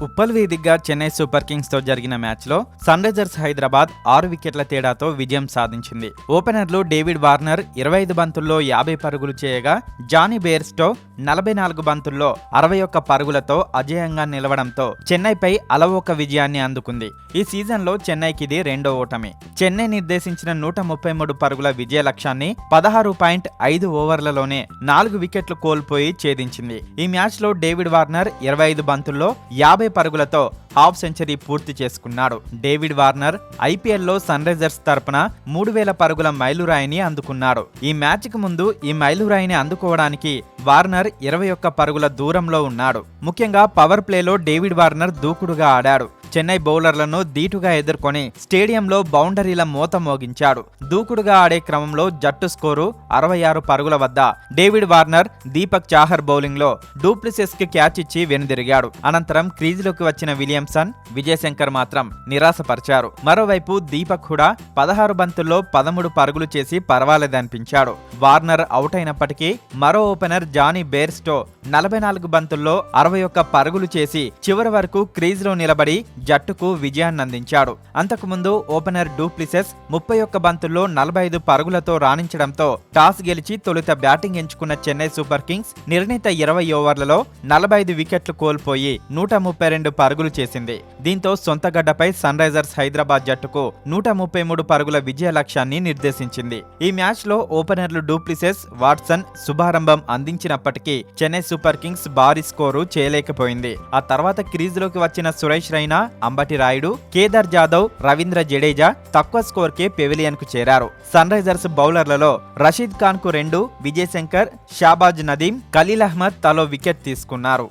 ఉప్పల్ వేదికగా చెన్నై సూపర్ కింగ్స్తో జరిగిన మ్యాచ్లో సన్ రైజర్స్ హైదరాబాద్ ఆరు వికెట్ల తేడాతో విజయం సాధించింది. ఓపెనర్లు డేవిడ్ వార్నర్ ఇరవై ఐదు బంతుల్లో యాభై పరుగులు చేయగా జానీ బేర్స్టో నలభై నాలుగు బంతుల్లో అరవై ఒక్క పరుగులతో అజేయంగా నిలవడంతో చెన్నైపై అలవోక విజయాన్ని అందుకుంది. ఈ సీజన్లో చెన్నైకి ఇది రెండో ఓటమి. చెన్నై నిర్దేశించిన నూట ముప్పై మూడు పరుగుల విజయ లక్ష్యాన్ని పదహారు పాయింట్ ఐదు ఓవర్లలోనే నాలుగు వికెట్లు కోల్పోయి ఛేదించింది. ఈ మ్యాచ్లో డేవిడ్ వార్నర్ ఇరవై ఐదు బంతుల్లో యాభై పరుగులతో హాఫ్ సెంచరీ పూర్తి చేసుకున్నాడు. డేవిడ్ వార్నర్ ఐపీఎల్లో సన్ రైజర్స్ తరపున మూడు వేల పరుగుల మైలురాయిని అందుకున్నాడు. ఈ మ్యాచ్కి ముందు ఈ మైలురాయిని అందుకోవడానికి వార్నర్ ఇరవై ఒక్క పరుగుల దూరంలో ఉన్నాడు. ముఖ్యంగా పవర్ ప్లేలో డేవిడ్ వార్నర్ దూకుడుగా ఆడాడు. చెన్నై బౌలర్లను దీటుగా ఎదుర్కొని స్టేడియంలో బౌండరీల మూత మోగించాడు. దూకుడుగా ఆడే క్రమంలో జట్టు స్కోరు అరవై ఆరు పరుగుల వద్ద డేవిడ్ వార్నర్ దీపక్ చాహర్ బౌలింగ్లో డూప్లిసెస్కి క్యాచ్ ఇచ్చి వెనుదిరిగాడు. అనంతరం క్రీజులోకి వచ్చిన విలియమ్సన్ విజయశంకర్ మాత్రం నిరాశపరిచారు. మరోవైపు దీపక్ కూడా పదహారు బంతుల్లో పదమూడు పరుగులు చేసి పర్వాలేదనిపించాడు. వార్నర్ అవుట్ అయినప్పటికీ మరో ఓపెనర్ జానీ బేర్స్టో నలభై నాలుగు బంతుల్లో అరవై ఒక్క పరుగులు చేసి చివరి వరకు క్రీజ్లో నిలబడి జట్టుకు విజయాన్ని అందించాడు అంతకుముందు ఓపెనర్ డూప్లిసెస్ ముప్పై ఒక్క బంతుల్లో నలభై ఐదు పరుగులతో రాణించడంతో టాస్ గెలిచి తొలుత బ్యాటింగ్ ఎంచుకున్న చెన్నై సూపర్ కింగ్స్ నిర్ణీత ఇరవై ఓవర్లలో నలభై ఐదు వికెట్లు కోల్పోయి నూట ముప్పై రెండు పరుగులు చేసింది. దీంతో సొంత గడ్డపై సన్ రైజర్స్ హైదరాబాద్ జట్టుకు నూట ముప్పై మూడు పరుగుల విజయ లక్ష్యాన్ని నిర్దేశించింది. ఈ మ్యాచ్లో ఓపెనర్లు డూప్లిసెస్ వాట్సన్ శుభారంభం అందించినప్పటికీ చెన్నై సూపర్ కింగ్స్ భారీ స్కోరు చేయలేకపోయింది. ఆ తర్వాత క్రీజ్లోకి వచ్చిన సురేష్ రైనా అంబటి రాయుడు కేదార్ జాదవ్ రవీంద్ర జడేజా తక్కువ స్కోర్ కే పెవిలియన్కు చేరారు. సన్ రైజర్స్ బౌలర్లలో రషీద్ ఖాన్కు రెండు విజయ్ శంకర్ షాబాజ్ నదీం ఖలీల్ అహ్మద్ తలో వికెట్ తీసుకున్నారు.